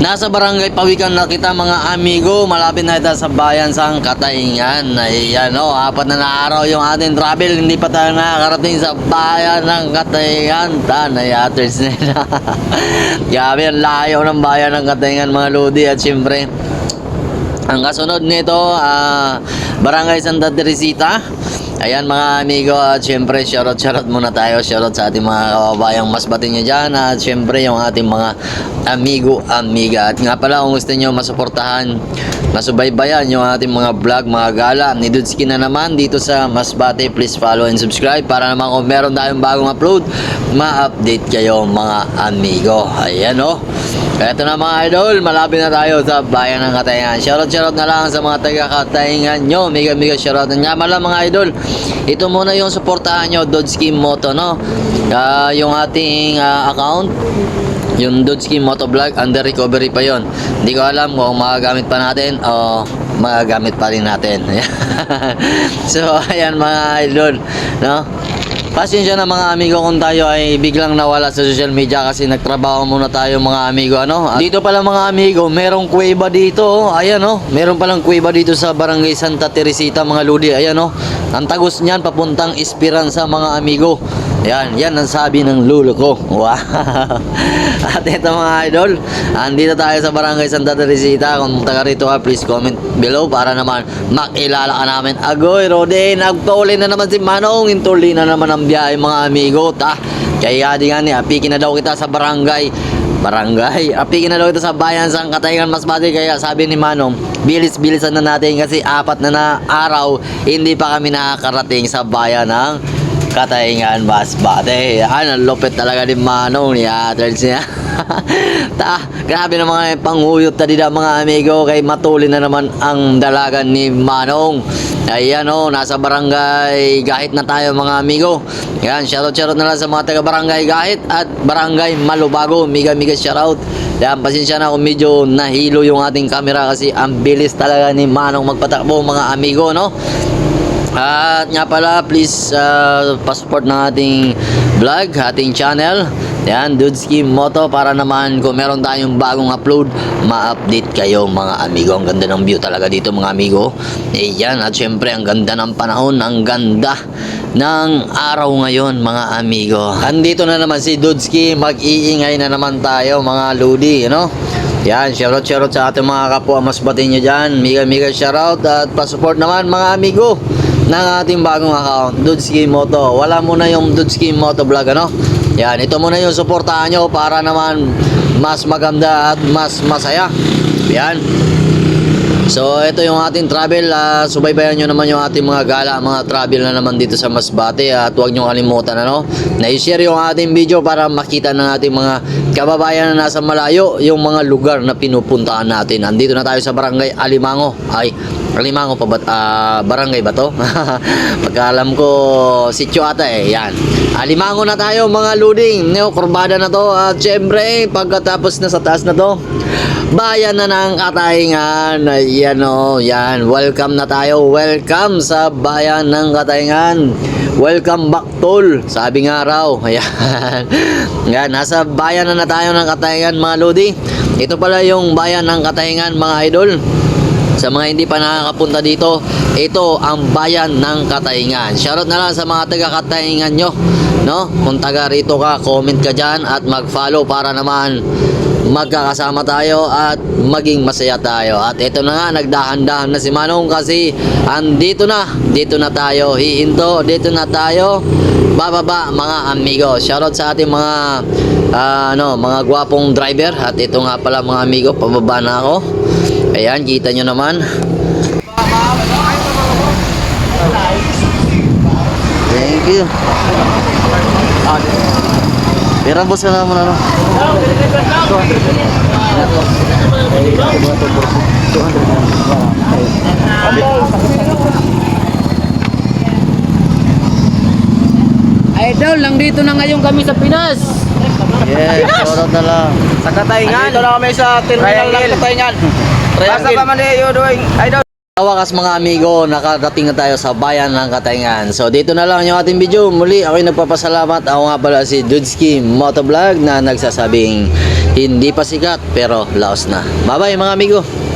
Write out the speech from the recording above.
Nasa barangay Pawikan na kita mga amigo. Malapit na ito sa bayan sang Kataingan. Ayan o, apat na araw yung ating travel. Hindi pa tayo nakakarating sa bayan ng Kataingan. Tanay aters nila. Grabe, ang layo ng bayan ng Kataingan mga lodi. At syempre, ang kasunod nito, ah, Barangay Santa Teresita. Ayan mga amigo, at syempre shoutout shoutout muna tayo, shoutout sa ating mga kababayang mas batin nyo dyan at syempre yung ating mga amigo, amiga. At nga pala kung gusto nyo masuportahan, masubaybayan yung ating mga vlog, mga gala ni Dudski na naman dito sa Masbate. Please follow and subscribe para naman kung meron tayong bagong upload, ma-update kayo mga amigo. Ayan o. Oh. Eto na mga idol, malapit na tayo sa bayan ng Katayangan. Shoutout shoutout na lang sa mga taga Katayangan nyo. Mega mega shoutout nga pala mga idol. Ito muna yung suportahan nyo, Dodski Moto, no? Ah, yung ating ah, account, yung Dodski Moto Vlog, under recovery pa yon. Hindi ko alam kung magagamit pa natin o magagamit pa rin natin. so, ayan mga idol, no? Pasensya na mga amigo kung tayo ay biglang nawala sa social media kasi nagtrabaho muna tayo mga amigo ano. At dito pala mga amigo, merong kuweba dito. oh. Ayan oh, meron palang kuweba dito sa Barangay Santa Teresita mga ludi. Ayan oh. Ang tagos niyan papuntang Esperanza mga amigo. Yan, yan ang sabi ng lulo ko. Wow. At ito mga idol, andito tayo sa Barangay Santa Teresita. Kung taga rito ka, please comment below para naman makilala ka namin. Agoy, Rode, nagpauli na naman si Manong. Intuli na naman ang biyahe mga amigo. Ta, kaya di nga ni, apikin na daw kita sa barangay. Barangay. Apikin na daw kita sa bayan sa Katayangan Masbate. Kaya sabi ni Manong, bilis-bilisan na natin kasi apat na na araw, hindi pa kami nakakarating sa bayan ng Kataingan Masbate. Yan, ang lupit talaga ni Manong ni Atrels niya. Ta, grabe na mga panghuyot na dida mga amigo kay matuli na naman ang dalagan ni Manong. Ayan o, nasa barangay Gahit na tayo mga amigo. Yan, shoutout shoutout na lang sa mga taga barangay Gahit at barangay Malubago. Miga miga shoutout. Yan, pasensya na kung medyo nahilo yung ating camera kasi ang bilis talaga ni Manong magpatakbo mga amigo, no? At nga pala, please uh, pa-support ng ating vlog, ating channel. Yan, Dudski Moto para naman kung meron tayong bagong upload, ma-update kayo mga amigo. Ang ganda ng view talaga dito mga amigo. Eh yan, at syempre ang ganda ng panahon, ang ganda ng araw ngayon mga amigo. Andito na naman si Dudski, mag-iingay na naman tayo mga ludi, you know? Yan, shoutout shoutout sa ating mga kapwa mas batin nyo dyan. Miga miga shoutout at pa-support naman mga amigo ng ating bagong account, Dudski Moto. Wala muna yung Dudski Moto vlog, ano? Yan, ito muna yung suportahan nyo para naman mas maganda at mas masaya. Yan. So, ito yung ating travel. ah, subaybayan nyo naman yung ating mga gala, mga travel na naman dito sa Masbate. At huwag nyo kalimutan, ano? Na-share yung ating video para makita ng ating mga kababayan na nasa malayo yung mga lugar na pinupuntahan natin. Andito na tayo sa barangay Alimango. Ay, Alimango pa ba? ah, barangay ba to? Pagkaalam ko, sityo ata eh. Yan. Alimango na tayo mga luding. Neo, kurbada na to. At syempre, pagkatapos na sa taas na to, bayan na ng Katayngan. Ayan o, yan. Welcome na tayo. Welcome sa bayan ng Katayngan. Welcome back tol. Sabi nga raw. Ayan. Yan, nasa bayan na na tayo ng Katayngan mga lodi. Ito pala yung bayan ng Katayngan mga idol. Sa mga hindi pa nakakapunta dito, ito ang bayan ng Katayngan. Shoutout na lang sa mga taga Katayngan nyo. No? Kung taga rito ka, comment ka dyan at mag-follow para naman magkakasama tayo at maging masaya tayo. At ito na nga, nagdahan-dahan na si Manong kasi andito na, dito na tayo, hihinto, dito na tayo, bababa mga amigo. Shoutout sa ating mga ah, ano, mga gwapong driver at ito nga pala mga amigo, pababa na ako. Ayan, kita nyo naman. Thank you. Pera bos ka naman ano? Idol, lang dito na ngayon kami sa Pinas. Yes, shoutout na lang. Sa Katayngan. Andito na kami sa terminal ng Katayngan. Basta pa man eh, doing. Idol. Wakas mga amigo, nakarating na tayo sa bayan ng Katayngan. So dito na lang yung ating video. Muli ako'y nagpapasalamat. Ako nga pala si Dudski Motovlog na nagsasabing hindi pa sikat pero laos na. Bye bye mga amigo.